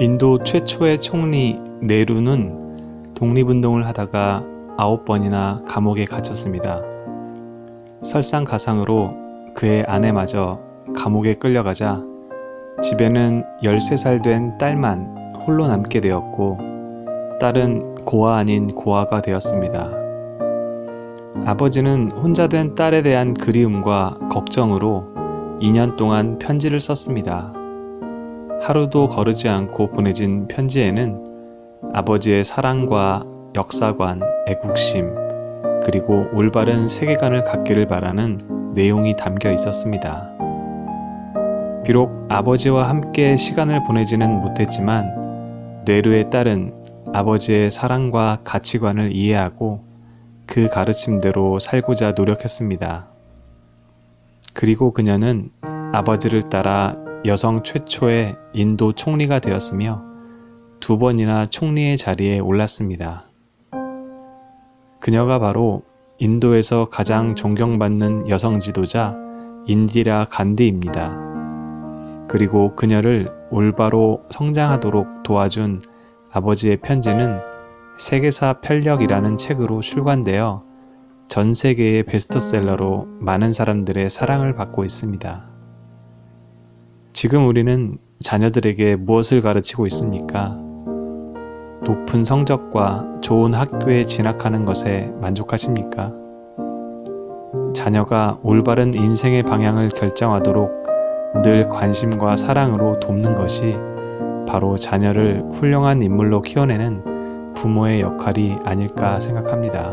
인도 최초의 총리 네루는 독립운동을 하다가 아홉 번이나 감옥에 갇혔습니다. 설상가상으로 그의 아내마저 감옥에 끌려가자 집에는 13살 된 딸만 홀로 남게 되었고 딸은 고아 아닌 고아가 되었습니다. 아버지는 혼자 된 딸에 대한 그리움과 걱정으로 2년 동안 편지를 썼습니다. 하루도 거르지 않고 보내진 편지에는 아버지의 사랑과 역사관, 애국심, 그리고 올바른 세계관을 갖기를 바라는 내용이 담겨 있었습니다. 비록 아버지와 함께 시간을 보내지는 못했지만 네루의 딸은 아버지의 사랑과 가치관을 이해하고 그 가르침대로 살고자 노력했습니다. 그리고 그녀는 아버지를 따라 여성 최초의 인도 총리가 되었으며 두 번이나 총리의 자리에 올랐습니다. 그녀가 바로 인도에서 가장 존경받는 여성 지도자 인디라 간디입니다. 그리고 그녀를 올바로 성장하도록 도와준 아버지의 편지는 세계사 편력이라는 책으로 출간되어 전 세계의 베스트셀러로 많은 사람들의 사랑을 받고 있습니다. 지금 우리는 자녀들에게 무엇을 가르치고 있습니까? 높은 성적과 좋은 학교에 진학하는 것에 만족하십니까? 자녀가 올바른 인생의 방향을 결정하도록 늘 관심과 사랑으로 돕는 것이 바로 자녀를 훌륭한 인물로 키워내는 부모의 역할이 아닐까 생각합니다.